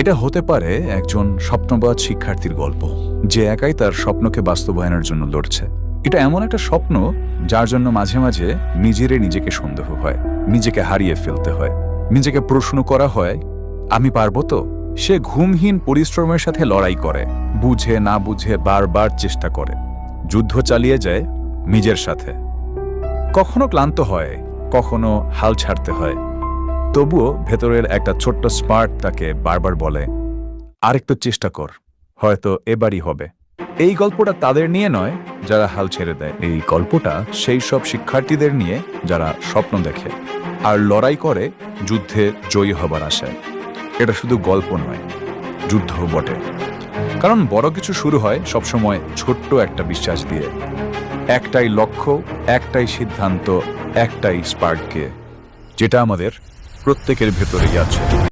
এটা হতে পারে একজন স্বপ্নবাদ শিক্ষার্থীর গল্প, যে একাই তার স্বপ্নকে বাস্তবায়নের জন্য লড়ছে। এটা এমন একটা স্বপ্ন যার জন্য মাঝে মাঝে নিজেরে নিজেকে সন্দেহ হয়, নিজেকে হারিয়ে ফেলতে হয়, নিজেকে প্রশ্ন করা হয়, আমি পারব তো? সে ঘুমহীন পরিশ্রমের সাথে লড়াই করে, বুঝে না বুঝে বারবার চেষ্টা করে, যুদ্ধ চালিয়ে যায় নিজের সাথে। কখনো ক্লান্ত হয়, কখনো হাল ছাড়তে হয় তবুও ভেতরের একটা ছোট্ট স্পার্ট তাকে বারবার বলে, আরেকটু চেষ্টা কর, হয়তো এবারই হবে। এই গল্পটা তাদের নিয়ে নয়, যারা হাল ছেড়ে দেয়। এই গল্পটা সেই সব শিক্ষার্থীদের নিয়ে যারা স্বপ্ন দেখে আর লড়াই করে যুদ্ধে জয়ী হবার আশায়। এটা শুধু গল্প নয় যুদ্ধ বটে। কারণ বড় কিছু শুরু হয় সবসময় ছোট্ট একটা বিশ্বাস দিয়ে। একটাই লক্ষ্য, একটাই সিদ্ধান্ত, একটাই স্পার্ককে, যেটা আমাদের প্রত্যেকের ভেতরেই আছে।